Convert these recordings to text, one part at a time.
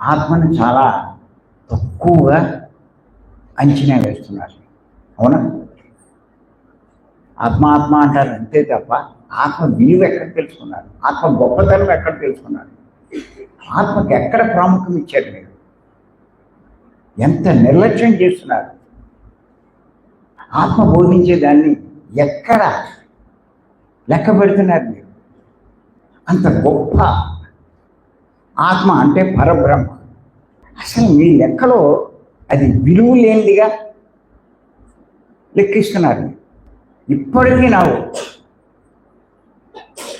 ఆత్మను చాలా తక్కువగా అంచనా వేస్తున్నారు. అవునా? ఆత్మాత్మ అంటారు అంతే తప్ప ఆత్మ విలువ ఎక్కడ తెలుసుకున్నారు? ఆత్మ గొప్పతనం ఎక్కడ తెలుసుకున్నారు? ఆత్మకి ఎక్కడ ప్రాముఖ్యం ఇచ్చారు మీరు? ఎంత నిర్లక్ష్యం చేస్తున్నారు? ఆత్మ బోధించే దాన్ని ఎక్కడ లెక్క పెడుతున్నారు మీరు? అంత గొప్ప ఆత్మ అంటే పరబ్రహ్మ. అసలు మీ లెక్కలో అది విలువ లేనిదిగా లెక్కిస్తున్నారు. ఇప్పటికీ నాకు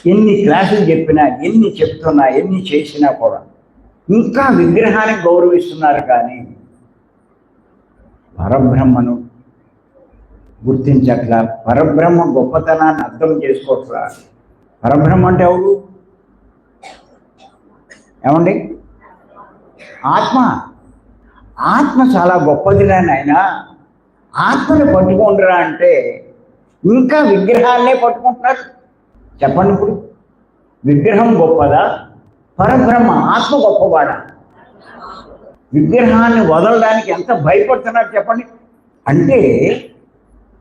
ఎన్ని క్లాసులు చెప్పినా ఎన్ని చెప్తున్నా ఎన్ని చేసినా కూడా ఇంకా విగ్రహాన్ని గౌరవిస్తున్నారు కానీ పరబ్రహ్మను గుర్తించట్లా పరబ్రహ్మ గొప్పతనాన్ని అర్థం చేసుకోవట్లా పరబ్రహ్మ అంటే ఎవరు? ఏమండి? ఆత్మ. ఆత్మ చాలా గొప్పది నాయన. ఆత్మని పట్టుకుంటురా అంటే ఇంకా విగ్రహాన్నే పట్టుకుంటున్నారు. చెప్పండి ఇప్పుడు. విగ్రహం గొప్పదా? పరబ్రహ్మ ఆత్మ గొప్పవాడా? విగ్రహాన్ని వదలడానికి ఎంత భయపడుతున్నారు చెప్పండి. అంటే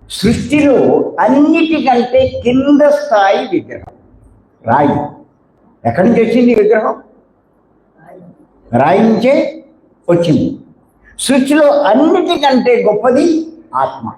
సృష్టిలో అన్నిటికంటే కింద స్థాయి విగ్రహం. రాయి. ఎక్కడి నుంచి వచ్చింది విగ్రహం? రాయించే వచ్చింది. సృష్టిలో అన్నిటికంటే గొప్పది ఆత్మ.